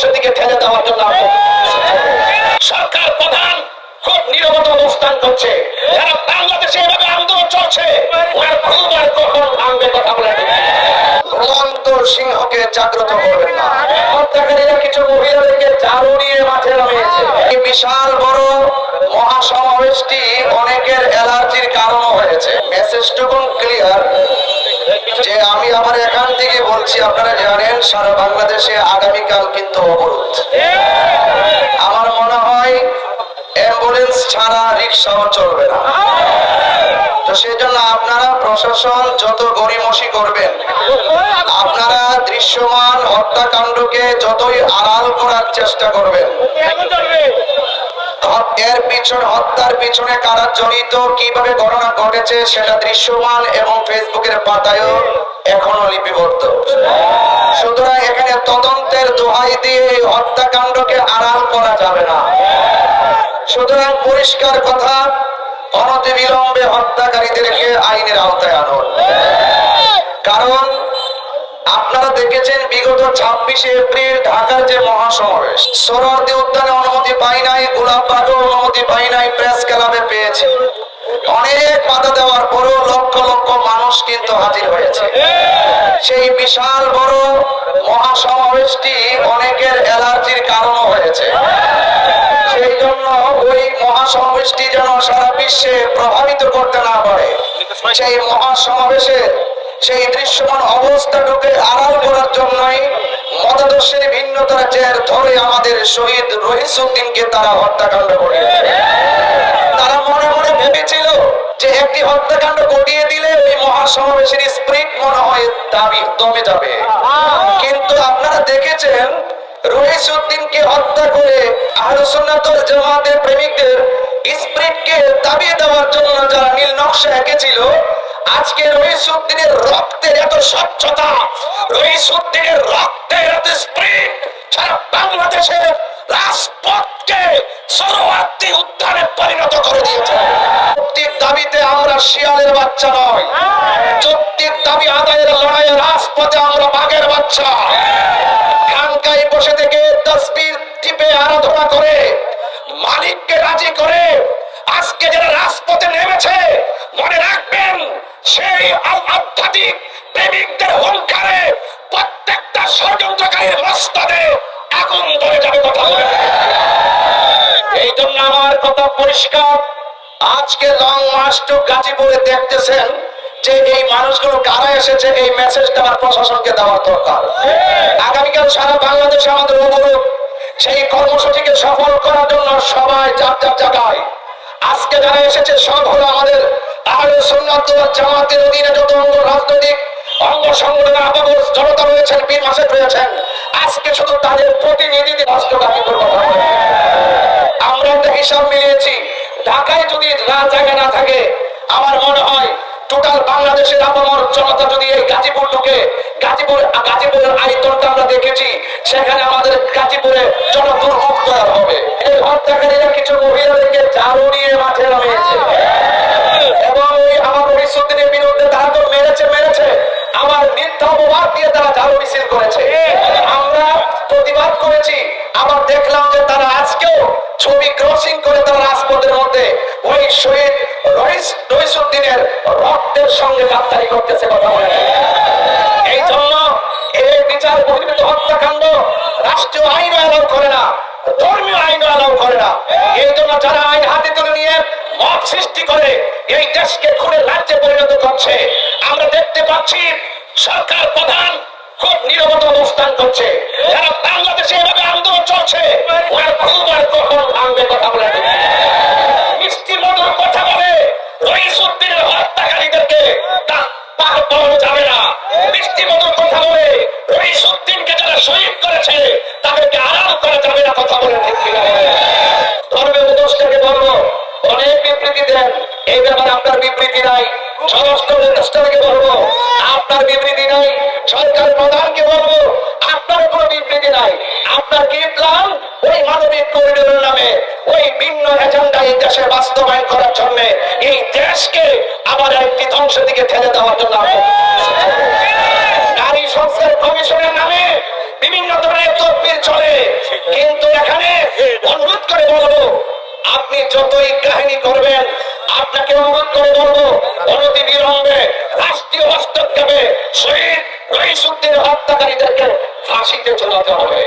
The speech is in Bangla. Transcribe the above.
ধ্বংসের দিকে ঠেলে দেওয়ার জন্য সরকার প্রধান খুব নিরবত অবস্থান করছে। যারা বাংলাদেশে এভাবে আন্দোলন চলছে আর কখন ভাঙবে কথা বলে অনেকের কারণ হয়েছে। যে আমি আমার এখান বলছি, আপনারা জানেন, সারা বাংলাদেশে আগামীকাল কিন্তু অবরোধ। আমার মনে হয় অ্যাম্বুলেন্স ছাড়া রিক্সাও চলবে না। তো সেজন্য আপনারা প্রশাসন যত গরিমসি করবেন, আপনারা দৃশ্যমান হত্যাকাণ্ডকে যতই আড়াল করার চেষ্টা করবেন এর পিছনে, হত্যার পিছনে কারা জড়িত, কীভাবে ঘটনা ঘটেছে সেটা দৃশ্যমান এবং ফেসবুকের পাতায়ও এখনও লিপিবদ্ধ। সুতরাং এখানে তদন্তের দোহাই দিয়ে এই হত্যাকাণ্ডকে আড়াল করা যাবে না। সুতরাং পরিষ্কার কথা অনতি বিলম্বে হত্যাকারীদেরকে আইনের আওতায় আনুন। কারণ আপনারা দেখেছেন বিগত ছাব্বিশে এপ্রিল ঢাকার যে মহাসমাবেশ। সরোয়ার্দী উদ্যানে অনুমতি পাই নাই গোলাপবাগও অনুমতি পাই নাই, প্রেস ক্লাবে পেয়েছে। অনেক বাধা দেওয়ার পরও লক্ষ লক্ষ মানুষ কিন্তু হাজির হয়েছে। সেই বিশাল বড় মহাসমাবেশটি অনেকের অ্যালার্জির কারণ হয়েছে। সেই জন্য ওই মহাসমাবেশটি যেন সারা বিশ্বে প্রভাবিত করতে না পারে। সেই মহাসমাবেশে সেই দৃশ্যমান অবস্থাটাকে আড়াল করার জন্যই মতাদর্শের ভিন্নতার জের ধরে আমাদের শহীদ রহিসুদ্দিনকে তারা হত্যাকাণ্ড করেছে। তারা মনে মনে ভেবেছিল যে একটি হত্যাকাণ্ড ঘটিয়ে দিলে ওই মহাসমাবেশের স্প্রিট মনে হয় দাবি দমে যাবে। কিন্তু আপনারা দেখেছেন, রহিসুদ্দিনকে হত্যা করে আহলুসুন্নাতুল জামাতের প্রেমিকদের স্প্রিটকে দাবিয়ে দেওয়ার জন্য যারা নীল নকশা এঁকেছিল আজকে রহিসুদ্দিনের রক্তের এত স্বচ্ছতা, রহিসুদ্দিনের রক্তের এত স্প্রিট সারা বাংলাদেশের রাজপথকে সরোয়ার্দী উদ্যানে পরিণত করে দিয়েছে। দাবিতে আমরা শিয়ালের বাচ্চা নয়। দাবি আদায়ের রাজপথে আমরা বাঘের বাচ্চা। বসে থেকে তসবির টিপে আরাধনা করে, মালিককে রাজি করে আজকে যারা রাজপথে নেমেছে, মনে রাখবেন সেই আধ্যাত্মিক প্রেমিকদের হুঙ্কারে প্রত্যেকটা ষড়যন্ত্রকারীর মস্তদে আগুন ধরে যাবে কথা এই জন্য আমার কথা পরিষ্কার। আজকে লং মার্চ টু গাজীপুরে দেখতেছেন যে এই মানুষগুলো কারা এসেছে, এই মেসেজটা আমার প্রশাসনকে দেওয়ার দরকার। আগামীকাল সারা বাংলাদেশে আমাদের অবরোধ সেই কর্মসূচিকে সফল করার জন্য সবাই যার যার জায়গায়। আজকে যারা এসেছে, সব হলো আমাদের আহলে সুন্নাত জামাতের অধীনে যত অঙ্গ রাজনৈতিক অঙ্গ সংগঠনের আপামর জনতা রয়েছেন, বীর মাসে রয়েছেন, আজকে শুধু তাদের প্রতিনিধি রাষ্ট্রগামী কথা বলে। আমরা একটা হিসাব মিলিয়েছি, ঢাকায় যদি জায়গা না থাকে, আমার মনে হয় টোটাল বাংলাদেশের আপামর জনতা যদি এই গাজীপুর ঢুকে, গাজীপুর, গাজীপুরের আয়তনটা আমরা দেখেছি, সেখানে আমাদের গাজীপুরে জনদুর্ভুক্ত হবে শহীদ রহিস রহিসুদ্দিনের রক্তের সঙ্গে গাদ্দারি করতেছে কথা বলে। এই জন্য এই বিচার বহির্ভূত হত্যাকাণ্ড রাষ্ট্রীয় আইন অ্যালাউ করে না, ধর্মীয় আইন অ্যালাউ করে না। এই জন্য যারা আইন হাতে তুলে নিয়ে মত সৃষ্টি করে, এই দেশকে খুলে রাজ্যে পরিণত করছে, আমরা দেখতে পাচ্ছি সরকার প্রধান খুব নিরবত অবস্থান করছে। যারা বাংলাদেশে এভাবে আন্দোলন চলছে, ওরা খুব আর কখন ভাঙবে কথা বলে তা পার পাওয়ানো যাবে না মিষ্টি মতো কথা বলে ওই উদ্দিনকে যারা শহীদ করেছে, তাদেরকে আরাম করা যাবে না কথা বলে? ধর্মের বিবৃতি দেন, এই ব্যাপারে আপনার বিবৃতি নাই। স্বরাষ্ট্র উপদেষ্টাকে বলব, আপনার বিবৃতি নাই, সরকার প্রধানকে বলব, আপনার কোনো বিবৃতি নাই। আপনার কি প্ল্যান? ওই মানবিক করিডোরের নামে, ওই ভিন্ন এজেন্ডা এই দেশে বাস্তবায়ন করার জন্য এই দেশকে আবার একটি ধ্বংসের দিকে ঠেলে দেওয়ার জন্য নারী সংস্কার কমিশনের নামে বিভিন্ন ধরনের তদবির চলে। কিন্তু এখানে অনুরোধ করে বলব আপনি যতই কাহিনী করবেন, আপনাকে অনুরোধ করে বলব, অনতি বিলম্বে রাষ্ট্রীয় হস্তক্ষেপে শহীদ রহিসুদ্দিন হত্যাকারীদেরকে ফাঁসিতে চলাতে হবে।